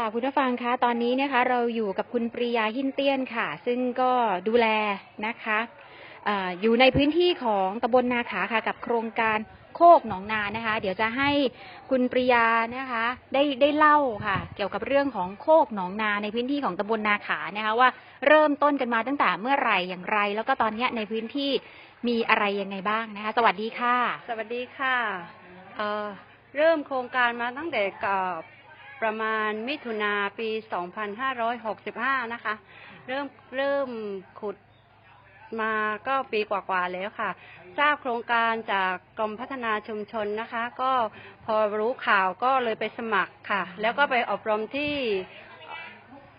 ค่ะคุณผู้ฟังคะตอนนี้นะคะเราอยู่กับคุณปริยาหินเตี้ยนค่ะ ซึ่งก็ดูแลนะคะอยู่ในพื้นที่ของตำบลนาขาค่ะกับโครงการโคกหนองนานะคะ เดี๋ยวจะให้คุณปริยานะคะ ได้ได้เล่าค่ะ เกี่ยวกับเรื่องของโคกหนองนาในพื้นที่ของตำบลนาขานะคะว่าเริ่มต้นกันมาตั้งแต่เมื่อไหร่อย่างไร แล้วก็ตอนนี้ในพื้นที่มีอะไรยังไงบ้างนะคะ สวัสดีค่ะ สวัสดีค่ะเเริ่มโครงการมาตั้งแต่เอ่อ ประมาณมิถุนาปี 2565 นะคะ เริ่มเริ่มขุดมาก็ปีกว่าๆแล้วค่ะ ทราบโครงการจากกรมพัฒนาชุมชนนะคะ ก็พอรู้ข่าวก็เลยไปสมัครค่ะ แล้วก็ไปอบรมที่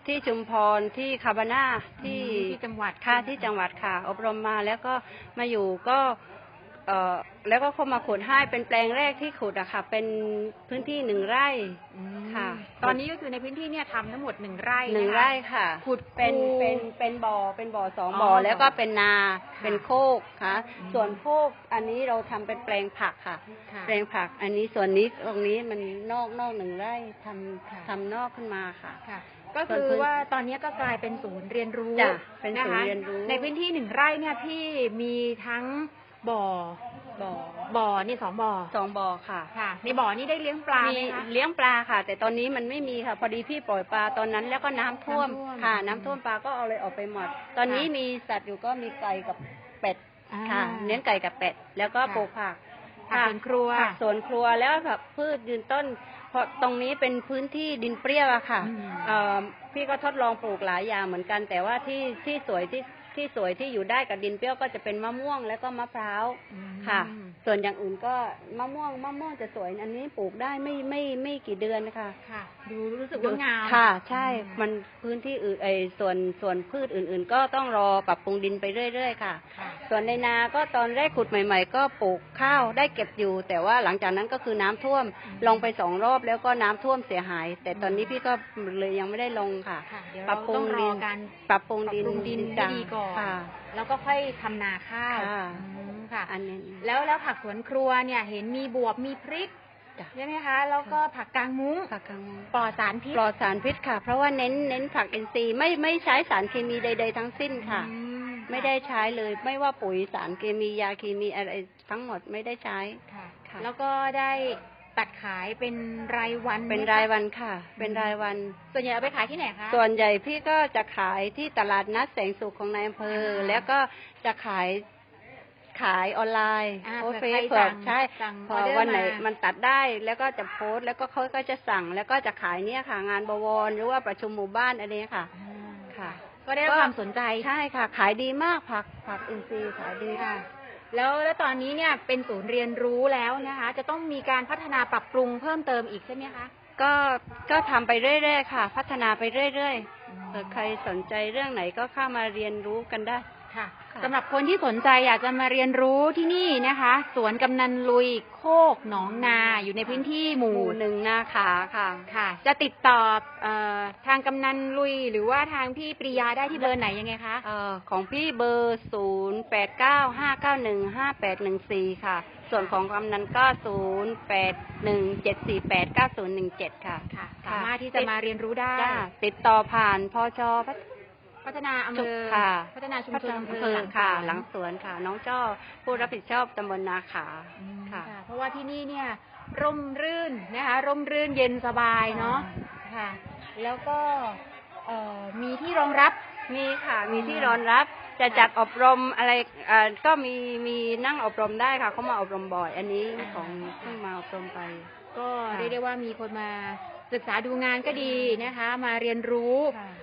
ที่ชุมพรที่คาบาน่าที่ที่จังหวัดค่ะที่จังหวัดค่ะ อบรมมาแล้วก็มาอยู่ก็เอ่อแล้วก็เข้ามาขุดให้เป็นแปลงแรกที่ขุดอะค่ะ เป็นพื้นที่หนึ่งไร่อืม ค่ะ ตอนนี้ก็คือในพื้นที่เนี่ยทำทั้งหมดหนึ่งไร่หนึ่งะคะไร่ค่ะ ขุดเป็นคูเป็นเป็นบ่อเป็นบ่อสองอ๋อบ่อแล้วก็บ่อเป็นนาค่ะเป็นโคกค่ะอืมส่วนโคกอันนี้เราทำเป็นแปลงผักค่ะค่ะ แปลงผักอันนี้ส่วนนี้ตรงนี้มันนอกนอกหนึ่งไร่ทำค่ะทำนอกขึ้นมาค่ะค่ะก็คือว่าตอนนี้ก็กลายเป็นศูนย์เรียนรู้จ้ะเป็นศูนย์ะคะเรียนรู้ในพื้นที่หนึ่งไร่เนี่ยพี่มีทั้งบ่อ บ่อบ่อนี่สองบ่อสองบ่อค่ะ ค่ะ ในบ่อนี้ได้เลี้ยงปลามีไหมคะเลี้ยงปลาค่ะ แต่ตอนนี้มันไม่มีค่ะ พอดีพี่ปล่อยปลาตอนนั้นแล้วก็น้ำท่วมน้ำท่วมค่ะอืมน้ำท่วมปลาก็เอาเลยออกไปหมด ตอนนี้ค่ะมีสัตว์อยู่ก็มีไก่กับเป็ดอ่า ค่ะเลี้ยงไก่กับเป็ดแล้วก็ค่ะ ปลูกผัก ผักสวนครัว ผักสวนครัวแล้วผักพืชยืนต้น เพราะตรงนี้เป็นพื้นที่ดินเปรี้ยวอะค่ะอืม เอ่อพี่ก็ทดลองปลูกหลายอย่างเหมือนกัน แต่ว่าที่ที่สวยที่ ที่สวยที่อยู่ได้กับดินเปรี้ยวก็จะเป็นมะม่วงแล้วก็มะพร้าวอืมค่ะ ส่วนอย่างอื่นก็มะม่วงมะม่วงจะสวย อันนี้ปลูกได้ไม่ไม่ไม่กี่เดือนนะคะค่ะ ดูรู้สึกว่างามค่ะ ใช่อืมมันพื้นที่อื่นไอส่วนส่วนพืชอื่น ๆ ก็ต้องรอปรับปรุงดินไปเรื่อยๆค่ะค่ะ ส่วนในนาก็ตอนแรกขุดใหม่ ๆ ก็ปลูกข้าวได้เก็บอยู่ แต่ว่าหลังจากนั้นก็คือน้ำท่วมอืมลงไปสองรอบแล้วก็น้ำท่วมเสียหาย แต่ตอนนี้พี่ก็เลยยังไม่ได้ลงค่ะค่ะเดี๋ยวปรัเราบปรุต้องงรดิอนการปรับปรุงดินปรับปรุงดินให้จังดีก่อนค่ะแล้วก็ค่อยทำนาข้าว ค่ะอืมค่ะอันนี้แล้วแล้วผักสวนครัวเนี่ยเห็นมีบวบมีพริกจ้ะใช่ไหมคะแล้วก็ผักกางมุ้งผักกังปลอดสารพิษปลอดสารพิษค่ะ เพราะว่าเน้นเน้นผักอินทรีย์ไม่ไม่ใช้สารเคมีใด ๆ ทั้งสิ้นค่ะอืมไม่ได้ใช้เลย ไม่ว่าปุ๋ยสารเคมียาเคมีอะไรทั้งหมดไม่ได้ใช้ค่ะค่ะแล้วก็ได้ตัดขายเป็นรายวันเป็นไหมคะรายวันค่ะ เป็นรายวัน ส่วนใหญ่เอาไปขายที่ไหนคะส่วนใหญ่พี่ก็จะขายที่ตลาดนัดแสงสุขของนายอำเภออ่าแล้วก็จะขาย ขายออนไลน์อ่าโพสต์เผื่เฟอซใครเผื่อสั่งใช่สั่งพอออเดอร์วันไหนมามั มันตัดได้แล้วก็จะโพสต์แล้วก็เขาก็จะสั่งแล้วก็จะขายเนี่ยค่ะ งานบวรหรือว่าประชุมหมู่บ้านอะไรเนี่ยค่ะอืมค่ะ ก็ได้รับความสนใจใช่ค่ะ ขายดีมากผักผักอินทรีย์ขายดีค่ะ แล้วแล้วตอนนี้เนี่ยเป็นศูนย์เรียนรู้แล้วนะคะ จะต้องมีการพัฒนาปรับปรุงเพิ่มเติมอีกใช่ไหมคะก็ก็ทำไปเรื่อยๆค่ะ พัฒนาไปเรื่อยๆเผื่อใครสนใจเรื่องไหนก็เข้ามาเรียนรู้กันได้ ค่ะค่ะสำหรับคนที่สนใจอยากจะมาเรียนรู้ที่นี่นะคะ สวนกำนันลุยโคกหนองนาอยู่ในพื้นที่หหมู่มู่หนึ่งนาขาค่ะ ค่ะ จะติดต่อเอ่อทางกำนันลุย หรือว่าทางพี่ปริยาได้ที่เบอร์ไหนยังไงคะเอ่อของพี่เบอร์ศูนย์แปดเก้าห้าเก้าหนึ่งห้าแปดหนึ่งสี่ค่ะ ส่วนของกำนันก็ศูนย์แปดหนึ่งเจ็ดสี่แปดเก้าศูนย์หนึ่งเจ็ดค่ะ ค่ะค่ะสามารถที่จะมาเรียนรู้ได้ จ้าติดต่อผ่านพชพัฒ พัฒนาอำเภอค่ะพัฒนาชุมพัชฒนนาอำเภอำเภออค่ะหหลัลังงสวนค่ะ น้องจ้อผู้รับผิดชอบตำบลนาขาอืมค่ะ เพราะว่าที่นี่เนี่ย ร่มรื่นนะคะ ร่มรื่นเย็นสบายเนาะค่ะ แล้วก็เอ่อมีที่รองรับ มีค่ะ มีที่รองรับ จะจัดอบรมอะไรเอ่อก็มีมีนั่งอบรมได้ค่ะ เขามาอบรมบ่อย อันนี้ของเพิ่งมาอบรมไป ก็ค่ะ เรียกได้ว่ามีคนมาศึกษาดูงานก็ดีนะคะ มาเรียนรู้เอ่อ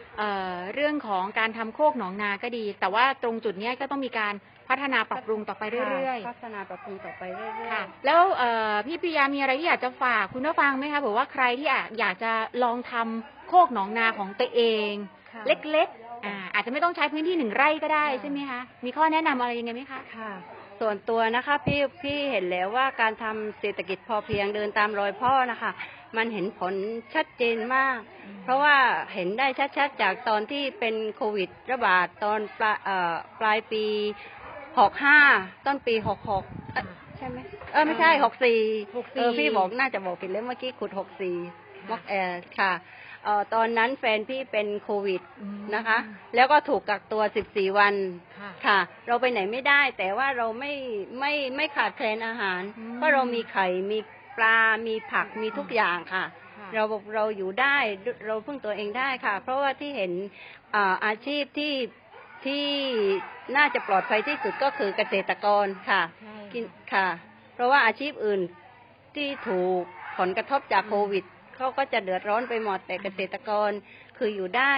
เรื่องของการทำโคกหนองนาก็ดี แต่ว่าตรงจุดเนี้ยก็ต้องมีการพัฒนาปรับปรุงต่อไปเรื่อยพัฒนาปรับปรุงต่อไปเรื่อยๆๆค่ะแล้วเอ่อพี่ปริยามีอะไรที่อยากจะฝากคุณผู้ฟังไหมคะเผื่อว่าใครที่อยากอยากจะลองทำโคกหนองนาของตัวเอง ค่ะ เล็กๆอ่าอาจจะไม่ต้องใช้พื้นที่หนึ่งไร่ก็ได้ค่ะใช่ไหมคะมีข้อแนะนำอะไรยังไงไหมคะ ค่ะ ส่วนตัวนะคะพี่พี่เห็นแล้วว่าการทำเศรษฐกิจพอเพียงเดินตามรอยพ่อนะคะ มันเห็นผลชัดเจนมาก เพราะว่าเห็นได้ชัดๆ จากตอนที่เป็นโควิดระบาดตอนปลายเอ่อปลายปีหกห้าต้นปีหกหกใช่ไหมเออไม่ใช่หกสี่64เออพี่บอกน่าจะบอกผิดแล้วเมื่อกี้ขุดหกสี่มกแอร์ค่ะ เอ่อตอนนั้นแฟนพี่เป็นโควิดอืมนะคะ แล้วก็ถูกกักตัว 14 วันค่ะค่ะ เราไปไหนไม่ได้ แต่ว่าเราไม่ไม่ไม่ขาดแคลนอาหาร อืม เพราะเรามีไข่มีปลา มีผักมีทุกอย่างค่ะ ค่ะเราเราอยู่ได้เราพึ่งตัวเองได้ค่ะ เพราะว่าที่เห็นอ่าอาชีพที่ที่น่าจะปลอดภัยที่สุดก็คือเกษตรกรค่ะ ใช่กินค่ะ เพราะว่าอาชีพอื่นที่ถูกผลกระทบจากโควิด เขาก็จะเดือดร้อนไปหมดแต่เกษตรกรคืออยู่ได้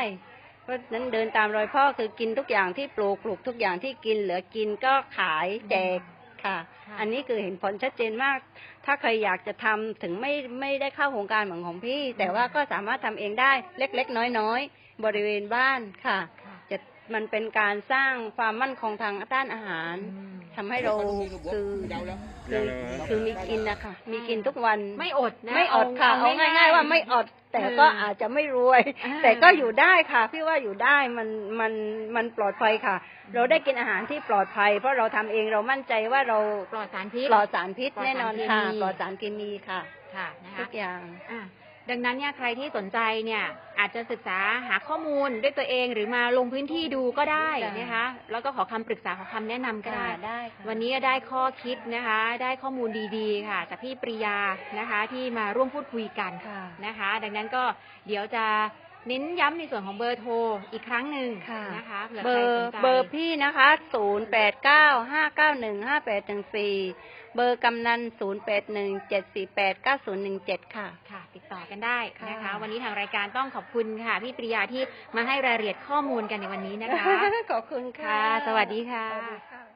เพราะฉะนั้นเดินตามรอยพ่อคือกินทุกอย่างที่ปลูกปลูกทุกอย่างที่กินเหลือกินก็ขายแจกค่ะค่ะอันนี้คือเห็นผลชัดเจนมาก ถ้าใครอยากจะทำถึงไม่ไม่ได้เข้าโครงการเหมือนของพี่ แต่ว่าก็สามารถทำเองได้เล็ก ๆ น้อย ๆ บริเวณบ้านค่ะค่ะจะ มันเป็นการสร้างความมั่นคงทางด้านอาหารอืมทำให้เราคือคือคือมีกินนะคะมีกินทุกวันไม่อดนะไม่อดค่ะเเอาง่าย ๆ ว่าไม่อด แต่เออก็อาจจะไม่รวยอ่าแต่ก็อยู่ได้ค่ะพี่ว่าอยู่ได้มันมันมันปลอดภัยค่ะ เราได้กินอาหารที่ปลอดภัย เพราะเราทำเองเรามั่นใจว่าเราปลอดสารพิษปลอดสารพิษปลอดแน่นอนสารเคค่ะมีปลอดสารเคมีค่ะค่ะนะคะทุกอย่างอะ ดังนั้นเนี่ยใครที่สนใจเนี่ยอาจจะศึกษาหาข้อมูลด้วยตัวเองหรือมาลงพื้นที่ดูก็ได้จ้ะนะคะ แล้วก็ขอคำปรึกษาขอคำแนะนำก็ได้ ได้ค่ะ วันนี้ก็ได้ข้อคิดนะคะ ได้ข้อมูลดีๆ ค่ะ จากพี่ปริยานะคะที่มาร่วมพูดคุยกันค่ะ นะคะ ดังนั้นก็เดี๋ยวจะ เน้นย้ำในส่วนของเบอร์โทรอีกครั้งหนึ่งค่ะนะคะผื่เบอใคร์สนใจเบอร์พี่นะคะศูนย์แปดเก้าห้าเก้าหนึ่งห้าแปดหนึ่งสี่เบอร์กำนันศูนย์แปดหนึ่งเจ็ดสี่แปดเก้าศูนย์หนึ่งเจ็ดค่ะ ค่ะ ติดต่อกันได้นะคะ ค่ะ วันนี้ทางรายการต้องขอบคุณค่ะ พี่ปริยาที่มาให้รายละเอียดข้อมูลกันในวันนี้นะคะ ขอบคุณค่ะค่ะสวัสดีค่ะ สวัสดีค่ะ